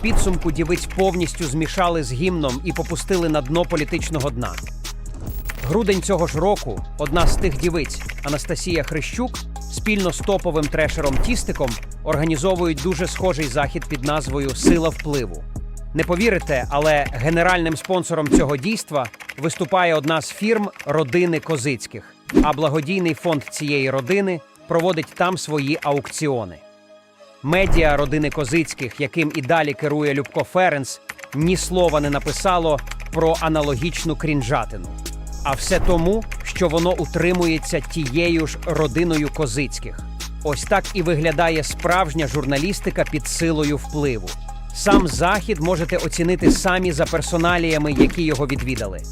Підсумку дівиць повністю змішали з гімном і попустили на дно політичного дна. Грудень цього ж року одна з тих дівиць, Анастасія Хрищук, спільно з топовим трешером Тістиком організовують дуже схожий захід під назвою Сила впливу. Не повірите, але генеральним спонсором цього дійства виступає одна з фірм родини Козицьких, а благодійний фонд цієї родини проводить там свої аукціони. Медіа родини Козицьких, яким і далі керує Любко Ференс, ні слова не написало про аналогічну крінжатину. А все тому, що воно утримується тією ж родиною Козицьких. Ось так і виглядає справжня журналістика під силою впливу. Сам захід можете оцінити самі за персоналіями, які його відвідали.